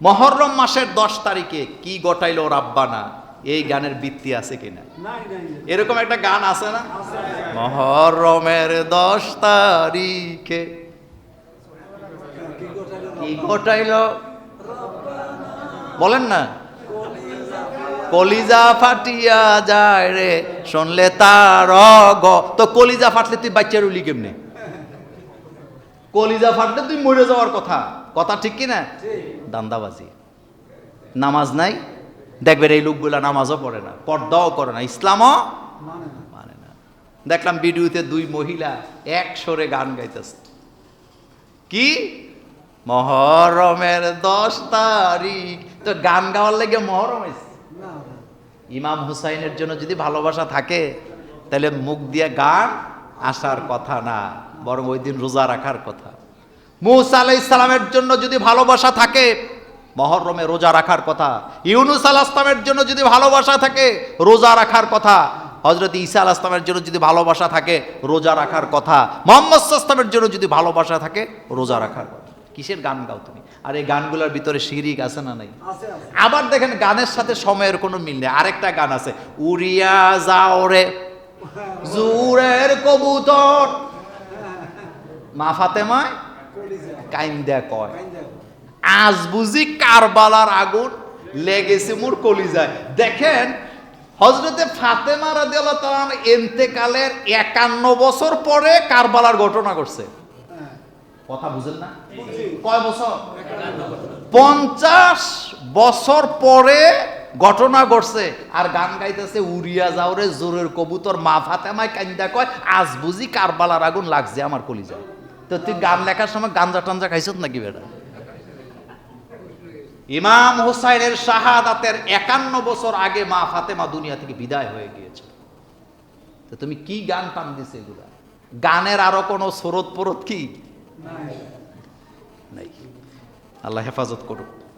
মহরম মাসের দশ তারিখে কি গটাইলো রাব্বানা? এই গানের বৃত্তি আছে কিনা। এরকম একটা গান আছে না? মহরমের দশ তারিখে কি বলেন না। কলিজা ফাটিয়া যায় রে শুনলে তার গ তো কলিজা ফাটলে তুই বাচ্চার উলি কেমনে? কলিজা ফাটলে তুই মরে যাওয়ার কথা। কথা ঠিক কি না দান্দাবাজি। নামাজ নাই? দেখবেন এই লোকগুলা নামাজও পড়ে না পর্দাও করে না ইসলামও মানে না। মানে দেখলাম ভিডিওতে দুই মহিলা এক সরে গান গাইতেছে। কি? মহরমের দশ তারিখ। তো গান গাওয়ার লেগে মহরম। ইমাম হুসাইনের জন্য যদি ভালোবাসা থাকে তাহলে মুখ দিয়ে গান আসার কথা না বরং ওই দিন রোজা রাখার কথা। মুসা আলাই ইসলামের জন্য যদি ভালোবাসা থাকে মহরমে রোজা রাখার কথা। ইউনুস আল আসলামের জন্য যদি ভালোবাসা থাকে রোজা রাখার কথা। হজরত ঈসা আল আসলামের জন্য যদি ভালোবাসা থাকে রোজা রাখার কথা। মোহাম্মদ আসলামের জন্য যদি ভালোবাসা থাকে রোজা রাখার কথা। কিসের গান গাও তুমি? আর এই গানগুলোর ভিতরে শিরিক আছে না নাই? আবার দেখেন গানের সাথে সময়ের কোনো মিল নেই। আরেকটা গান আছে উড়িয়া যাও রে জুরের কবুতর। মা ফাতেমায় কাইন্দা কয়। আজ বুঝি কারবালার আগুন লেগেছে মোর কলিজায়। দেখেন হজরতে ফাতেমা রাদিয়াল্লাহু তাআলা এন্তেকালের একান্ন বছর পরে কারবালার ঘটনা ঘটছে। হ্যাঁ। কথা বুঝেন না? কয় বছর? পঞ্চাশ বছর পরে ঘটনা ঘটছে। আর গান গাইতেছে উড়িয়া যাওরে জোরের কবুতর। মা ফাতেমায় কান্দা কয় আজ বুঝি কারবালার আগুন লাগছে আমার কলিজায়। তো তুই গান লেখার সময় গাঞ্জা টাঞ্জা খাইছ নাকি বেটা? ইমাম হুসাইনের শাহাদাতের একান্ন বছর আগে মা ফাতেমা দুনিয়া থেকে বিদায় হয়ে গিয়েছে। তো তুমি কি গান টান দিছে এগুলা? গানের আরও কোনো স্রোত পরত কি? নাই। নাই। আল্লাহ হেফাজত করুক।